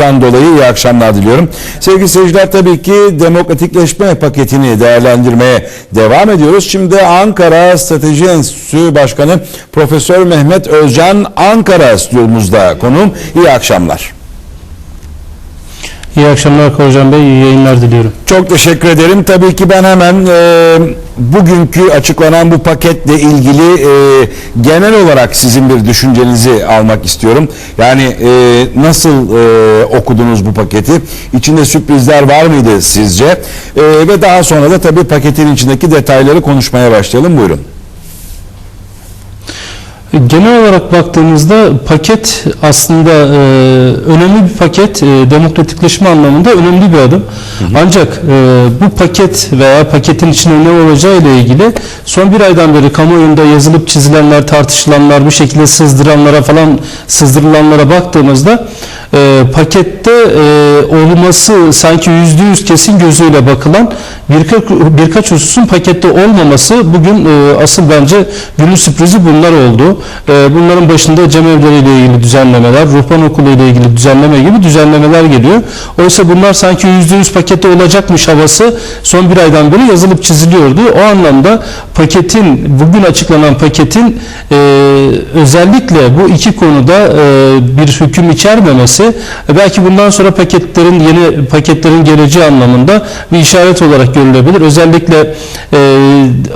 Dan dolayı iyi akşamlar diliyorum. Sevgili seyirciler tabii ki demokratikleşme paketini değerlendirmeye devam ediyoruz. Şimdi Ankara Strateji Enstitüsü Başkanı Profesör Mehmet Özcan Ankara stüdyomuzda konuğum. İyi akşamlar. İyi akşamlar Korcan Bey, iyi yayınlar diliyorum. Çok teşekkür ederim. Tabii ki ben hemen e, bugünkü açıklanan bu paketle ilgili e, genel olarak sizin bir düşüncenizi almak istiyorum. Yani e, nasıl e, okudunuz bu paketi? İçinde sürprizler var mıydı sizce? E, ve daha sonra da tabii paketin içindeki detayları konuşmaya başlayalım. Buyurun. Genel olarak baktığımızda paket aslında e, önemli bir paket, e, demokratikleşme anlamında önemli bir adım. Ancak e, bu paket veya paketin içinde ne olacağı ile ilgili son bir aydan beri kamuoyunda yazılıp çizilenler, tartışılanlar, bir şekilde sızdıranlara falan sızdırılanlara baktığımızda e, pakette e, olması sanki yüzde yüz kesin gözüyle bakılan birkaç, birkaç hususun pakette olmaması bugün e, asıl bence günün sürprizi bunlar oldu. E, bunların başında cemevleri ile ilgili düzenlemeler, ruhban okulu ile ilgili düzenleme gibi düzenlemeler geliyor. Oysa bunlar sanki yüzde yüz pakette olacakmış havası son bir aydan beri yazılıp çiziliyordu. O anlamda paketin, bugün açıklanan paketin e, özellikle bu iki konuda e, bir hüküm içermemesi e, belki bundan sonra paketlerin yeni paketlerin geleceği anlamında bir işaret olarak görülebilir. Özellikle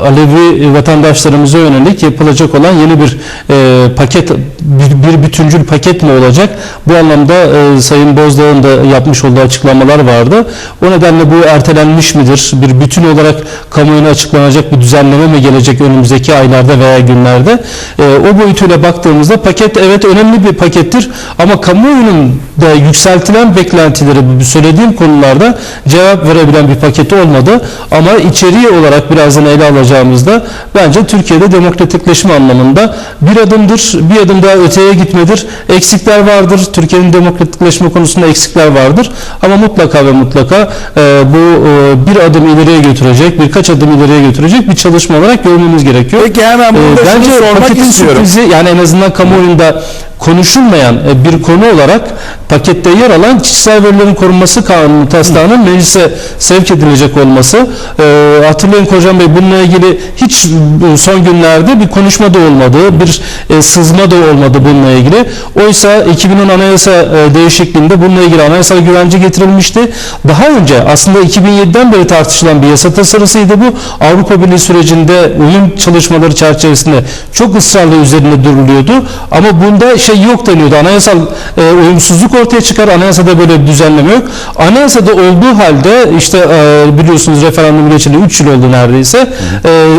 Alevi vatandaşlarımıza yönelik yapılacak olan yeni bir e, paket bir, bir bütüncül paket mi olacak? Bu anlamda e, Sayın Bozdağ'ın da yapmış olduğu açıklamalar vardı. O nedenle bu ertelenmiş midir? Bir bütün olarak kamuoyuna açıklanacak bir düzenleme mi gelecek önümüzdeki aylarda veya günlerde? E, o boyutuyla baktığımızda paket evet önemli bir pakettir ama kamuoyunun da yükseltilen beklentileri söylediğim konularda cevap verebilen bir paket olmadı. Ama içeriği olarak birazdan ele alacağımızda bence Türkiye'de demokratikleşme anlamında bir adımdır, bir adım daha öteye gitmedir. Eksikler vardır. Türkiye'nin demokratikleşme konusunda eksikler vardır. Ama mutlaka ve mutlaka e, bu e, bir adım ileriye götürecek, birkaç adım ileriye götürecek bir çalışma olarak görmemiz gerekiyor. Peki hemen burada Ee, şunu bence sormak istiyorum. sürprizi yani en azından kamuoyunda konuşulmayan e, bir konu olarak pakette yer alan kişisel verilerin korunması kanunu taslağının meclise sevk edilecek olması. E, hatırlayın Kocan Bey bununla ilgili hiç e, son günlerde bir konuşma da olmadı, bir sızma da olmadı bununla ilgili. Oysa 2010 anayasa değişikliğinde bununla ilgili anayasal güvence getirilmişti. Daha önce aslında 2007'den beri tartışılan bir yasa tasarısıydı bu. Avrupa Birliği sürecinde uyum çalışmaları çerçevesinde çok ısrarla üzerinde duruluyordu. Ama bunda şey yok deniyordu. Anayasal e, uyumsuzluk ortaya çıkar. Anayasada böyle bir düzenleme yok. Anayasada olduğu halde işte e, biliyorsunuz referandum geçeli 3 yıl oldu neredeyse.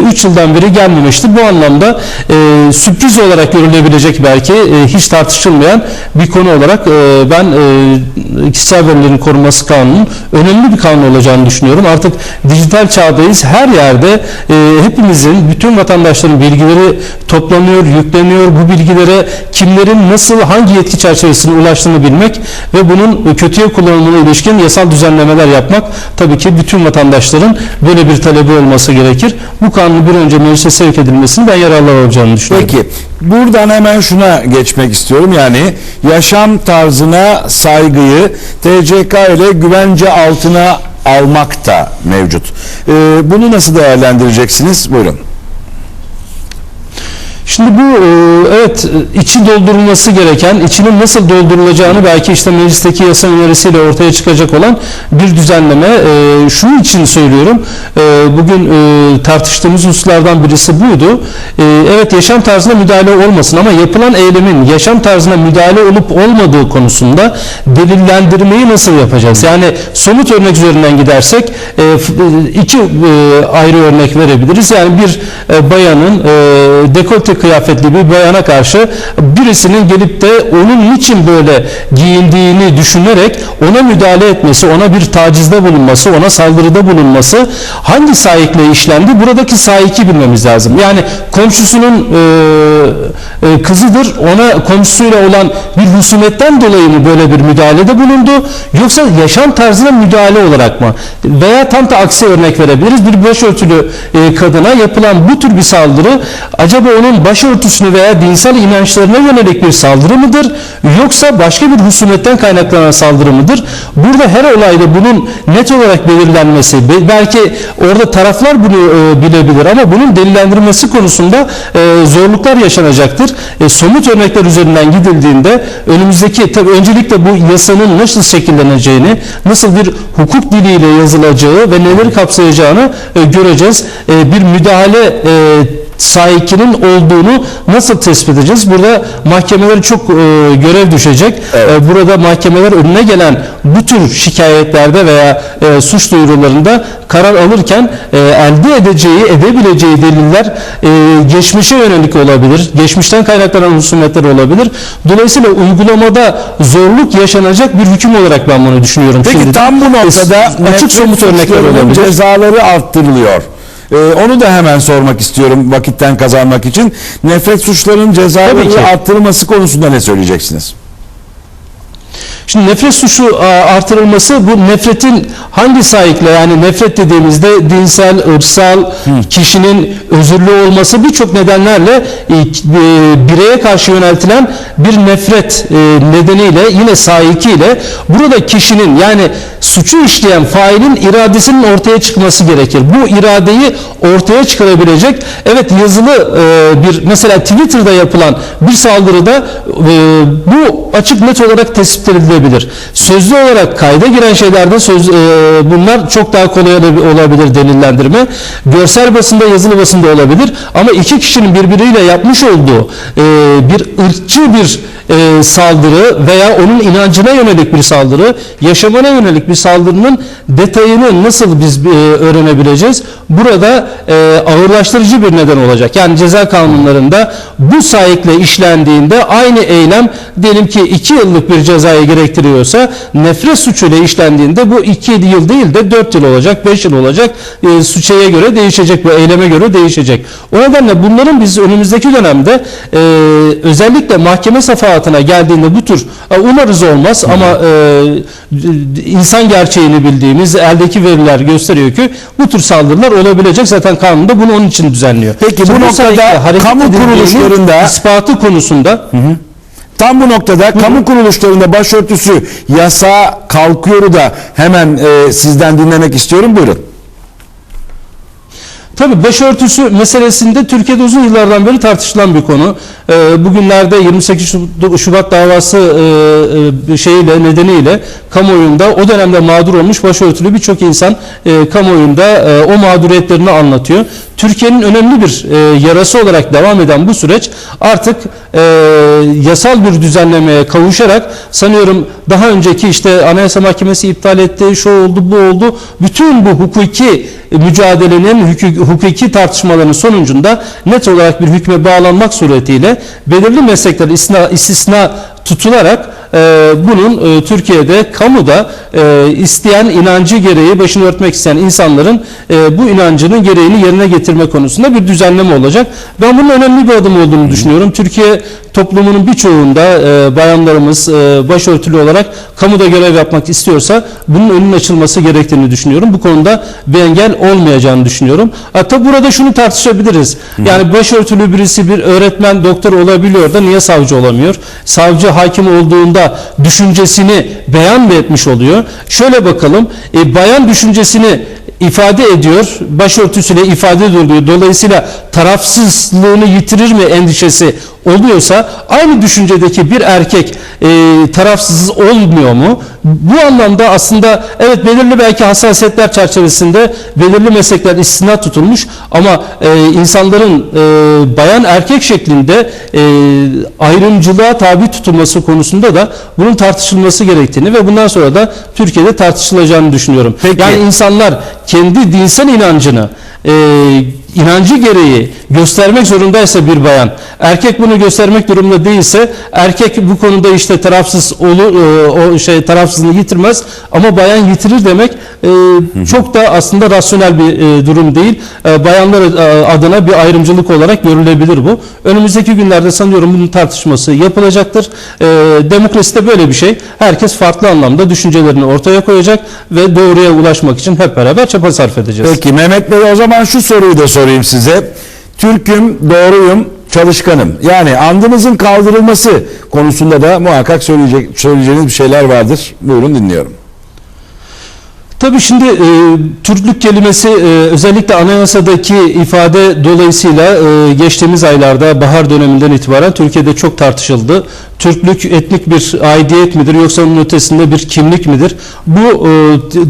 3 yıldan beri gelmemişti. Bu anlamda e, sürpriz olarak görülebilecek belki e, hiç tartışılmayan bir konu olarak e, ben e, kişisel verilerin korunması kanunun önemli bir kanun olacağını düşünüyorum. Artık dijital çağdayız. Her yerde e, hepimizin, bütün vatandaşların bilgileri toplanıyor, yükleniyor. Bu bilgilere kimlerin nasıl, hangi yetki çerçevesine ulaştığını bilmek ve bunun kötüye kullanımına ilişkin yasal düzenlemeler yapmak tabii ki bütün vatandaşların böyle bir talebi olması gerekir. Bu kanunun bir önce meclise sevk edilmesini ben yararlı olacağını düşünüyorum. Peki buradan hemen şuna geçmek istiyorum. Yani yaşam tarzına saygıyı TCK ile güvence altına almak da mevcut. Ee, bunu nasıl değerlendireceksiniz? Buyurun. Şimdi bu e, evet e, içi doldurulması gereken, içinin nasıl doldurulacağını belki işte meclisteki yasa önerisiyle ortaya çıkacak olan bir düzenleme. E, Şunun için söylüyorum. Bugün tartıştığımız hususlardan birisi buydu. Evet yaşam tarzına müdahale olmasın ama yapılan eylemin yaşam tarzına müdahale olup olmadığı konusunda delillendirmeyi nasıl yapacağız? Yani somut örnek üzerinden gidersek iki ayrı örnek verebiliriz. Yani bir bayanın e, dekolte kıyafetli bir bayana karşı birisinin gelip de onun niçin böyle giyindiğini düşünerek ona müdahale etmesi, ona bir tacizde bulunması, ona saldırıda bulunması hangi sahikle işlendi? Buradaki sahiki bilmemiz lazım. Yani komşusunun e, e, kızıdır. Ona komşusuyla olan bir husumetten dolayı mı böyle bir müdahalede bulundu? Yoksa yaşam tarzına müdahale olarak mı? Veya tam da aksi örnek verebiliriz. Bir başörtülü e, kadına yapılan bu tür bir saldırı acaba onun başörtüsüne veya dinsel inançlarına yönelik bir saldırı mıdır? Yoksa başka bir husumetten kaynaklanan saldırı mıdır? Burada her olayda bunun net olarak belirlenmesi, be- belki orada taraflar bunu e, bilebilir ama bunun delillendirilmesi konusunda e, zorluklar yaşanacaktır. E, somut örnekler üzerinden gidildiğinde önümüzdeki tabii öncelikle bu yasanın nasıl şekilleneceğini, nasıl bir hukuk diliyle yazılacağı ve neleri kapsayacağını göreceğiz. Bir müdahale sahikinin olduğunu nasıl tespit edeceğiz? Burada mahkemelere çok e, görev düşecek. E, burada mahkemeler önüne gelen bu tür şikayetlerde veya e, suç duyurularında karar alırken e, elde edeceği, edebileceği deliller e, geçmişe yönelik olabilir. Geçmişten kaynaklanan husumetler olabilir. Dolayısıyla uygulamada zorluk yaşanacak bir hüküm olarak ben bunu düşünüyorum. Peki Şimdiden. tam bu noktada E, nefret açık somut örnekler olabilir. cezaları arttırılıyor. Ee, onu da hemen sormak istiyorum vakitten kazanmak için. Nefret suçlarının cezaları arttırılması konusunda ne söyleyeceksiniz? Şimdi nefret suçu a, artırılması bu nefretin hangi sahikle yani nefret dediğimizde dinsel, ırksal, kişinin özürlü olması birçok nedenlerle e, e, bireye karşı yöneltilen bir nefret e, nedeniyle yine sahikiyle burada kişinin yani suçu işleyen failin iradesinin ortaya çıkması gerekir. Bu iradeyi ortaya çıkarabilecek evet yazılı e, bir mesela Twitter'da yapılan bir saldırıda e, bu açık net olarak tespit edilebilir. Sözlü olarak kayda giren şeylerde söz, e, bunlar çok daha kolay olabi- olabilir delillendirme. Görsel basında yazılı basında olabilir ama iki kişinin birbiriyle yapmış olduğu e, bir ırkçı bir e, saldırı veya onun inancına yönelik bir saldırı, yaşamına yönelik bir saldırının detayını nasıl biz e, öğrenebileceğiz? Burada e, ağırlaştırıcı bir neden olacak. Yani ceza kanunlarında bu sahikle işlendiğinde aynı eylem diyelim ki 2 yıllık bir cezayı gerektiriyorsa nefret suçuyla işlendiğinde bu 2 yıl değil de 4 yıl olacak, 5 yıl olacak. E, suçaya göre değişecek, bu eyleme göre değişecek. O nedenle bunların biz önümüzdeki dönemde e, özellikle mahkeme safahatına geldiğinde bu tür e, umarız olmaz ama e, insan gerçeğini bildiğimiz eldeki veriler gösteriyor ki bu tür saldırılar olabilecek. Zaten kanun da bunu onun için düzenliyor. Peki bu Şimdi noktada sayede hareket kamu kuruluşlarında- ispatı konusunda Tam bu noktada kamu kuruluşlarında başörtüsü yasa kalkıyor da hemen e, sizden dinlemek istiyorum. Buyurun. Tabii başörtüsü meselesinde Türkiye'de uzun yıllardan beri tartışılan bir konu. Ee, bugünlerde 28 Şubat- davası e, e, nedeniyle kamuoyunda o dönemde mağdur olmuş başörtülü birçok insan e, kamuoyunda e, o mağduriyetlerini anlatıyor. Türkiye'nin önemli bir e, yarası olarak devam eden bu süreç artık e, yasal bir düzenlemeye kavuşarak sanıyorum daha önceki işte Anayasa Mahkemesi iptal etti, şu oldu, bu oldu. Bütün bu hukuki mücadelenin, hukuk- hukuki tartışmaların sonucunda net olarak bir hükme bağlanmak suretiyle belirli meslekler istisna, istisna tutularak e, bunun e, Türkiye'de kamuda e, isteyen inancı gereği başını örtmek isteyen insanların e, bu inancının gereğini yerine getirme konusunda bir düzenleme olacak. Ben bunun önemli bir adım olduğunu düşünüyorum. Türkiye toplumunun birçoğunda e, bayanlarımız e, başörtülü olarak kamuda görev yapmak istiyorsa bunun önünün açılması gerektiğini düşünüyorum. Bu konuda bir engel olmayacağını düşünüyorum. Hatta burada şunu tartışabiliriz. Yani başörtülü birisi bir öğretmen, doktor olabiliyor da niye savcı olamıyor? Savcı hakim olduğunda düşüncesini beyan mı etmiş oluyor? Şöyle bakalım. E, bayan düşüncesini ifade ediyor, başörtüsüyle ifade ediyor. Dolayısıyla tarafsızlığını yitirir mi endişesi oluyorsa aynı düşüncedeki bir erkek e, tarafsız olmuyor mu? Bu anlamda aslında evet belirli belki hassasiyetler çerçevesinde belirli meslekler istisna tutulmuş ama e, insanların e, bayan erkek şeklinde e, ayrımcılığa tabi tutulması konusunda da bunun tartışılması gerektiğini ve bundan sonra da Türkiye'de tartışılacağını düşünüyorum. Peki. Yani insanlar kendi dinsel inancını e, inancı gereği göstermek zorundaysa bir bayan, erkek bunu göstermek durumunda değilse erkek bu konuda işte tarafsız olur, e, o şey tarafsızlığını yitirmez ama bayan yitirir demek e, çok da aslında rasyonel bir e, durum değil. Bayanlar adına bir ayrımcılık olarak görülebilir bu. Önümüzdeki günlerde sanıyorum bunun tartışması yapılacaktır. E, demokrasi de böyle bir şey. Herkes farklı anlamda düşüncelerini ortaya koyacak ve doğruya ulaşmak için hep beraber çaba sarf edeceğiz. Peki Mehmet Bey o zaman şu soruyu da sorayım size. Türk'üm, doğruyum çalışkanım. Yani andımızın kaldırılması konusunda da muhakkak söyleyecek, söyleyeceğiniz bir şeyler vardır. Buyurun dinliyorum. Tabii şimdi e, Türklük kelimesi e, özellikle anayasadaki ifade dolayısıyla e, geçtiğimiz aylarda bahar döneminden itibaren Türkiye'de çok tartışıldı. Türklük etnik bir aidiyet midir yoksa onun ötesinde bir kimlik midir? Bu e,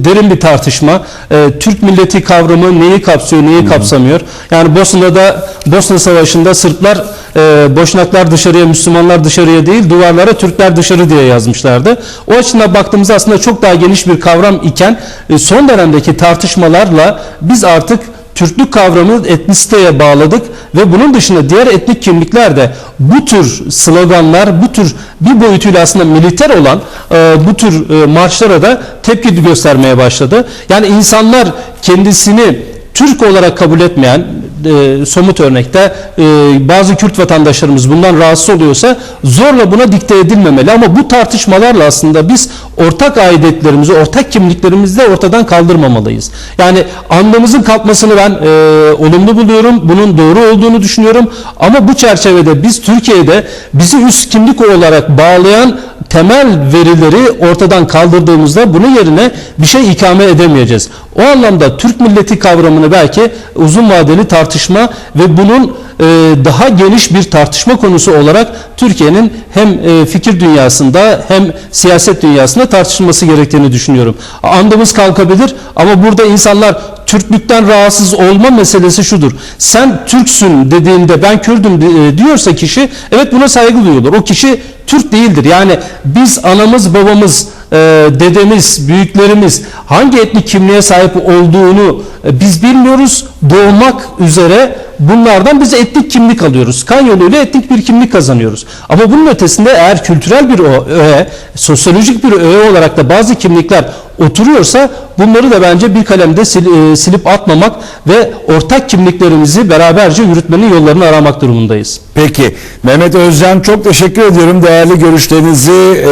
derin bir tartışma. E, Türk milleti kavramı neyi kapsıyor, neyi kapsamıyor? Yani Bosna'da Bosna Savaşı'nda Sırplar e, Boşnaklar dışarıya, Müslümanlar dışarıya değil, duvarlara Türkler dışarı diye yazmışlardı. O açıdan baktığımızda aslında çok daha geniş bir kavram iken son dönemdeki tartışmalarla biz artık Türklük kavramını etnisiteye bağladık ve bunun dışında diğer etnik kimlikler de bu tür sloganlar, bu tür bir boyutuyla aslında militer olan e, bu tür e, marşlara da tepki göstermeye başladı. Yani insanlar kendisini Türk olarak kabul etmeyen e, somut örnekte e, bazı Kürt vatandaşlarımız bundan rahatsız oluyorsa zorla buna dikte edilmemeli ama bu tartışmalarla aslında biz ortak aidiyetlerimizi, ortak kimliklerimizi de ortadan kaldırmamalıyız. Yani andımızın kalkmasını ben e, olumlu buluyorum. Bunun doğru olduğunu düşünüyorum. Ama bu çerçevede biz Türkiye'de bizi üst kimlik olarak bağlayan temel verileri ortadan kaldırdığımızda bunun yerine bir şey ikame edemeyeceğiz. O anlamda Türk milleti kavramını belki uzun vadeli tartışma ve bunun e, daha geniş bir tartışma konusu olarak Türkiye'nin hem e, fikir dünyasında hem siyaset dünyasında tartışılması gerektiğini düşünüyorum. Andımız kalkabilir ama burada insanlar Türklükten rahatsız olma meselesi şudur. Sen Türksün dediğinde ben Kürdüm di- diyorsa kişi evet buna saygı duyulur. O kişi Türk değildir. Yani biz anamız babamız e, dedemiz, büyüklerimiz hangi etnik kimliğe sahip olduğunu e, biz bilmiyoruz. Doğmak üzere bunlardan biz etnik kimlik alıyoruz. Kan yoluyla etnik bir kimlik kazanıyoruz. Ama bunun ötesinde eğer kültürel bir öğe, sosyolojik bir öğe olarak da bazı kimlikler oturuyorsa bunları da bence bir kalemde sil- e, silip atmamak ve ortak kimliklerimizi beraberce yürütmenin yollarını aramak durumundayız. Peki Mehmet Özcan çok teşekkür ediyorum değerli görüşlerinizi e,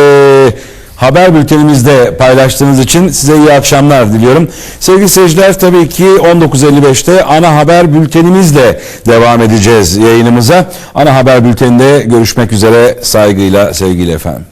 haber bültenimizde paylaştığınız için size iyi akşamlar diliyorum. Sevgili seyirciler tabii ki 19.55'te ana haber bültenimizle devam edeceğiz yayınımıza. Ana haber bülteninde görüşmek üzere saygıyla sevgiyle efendim.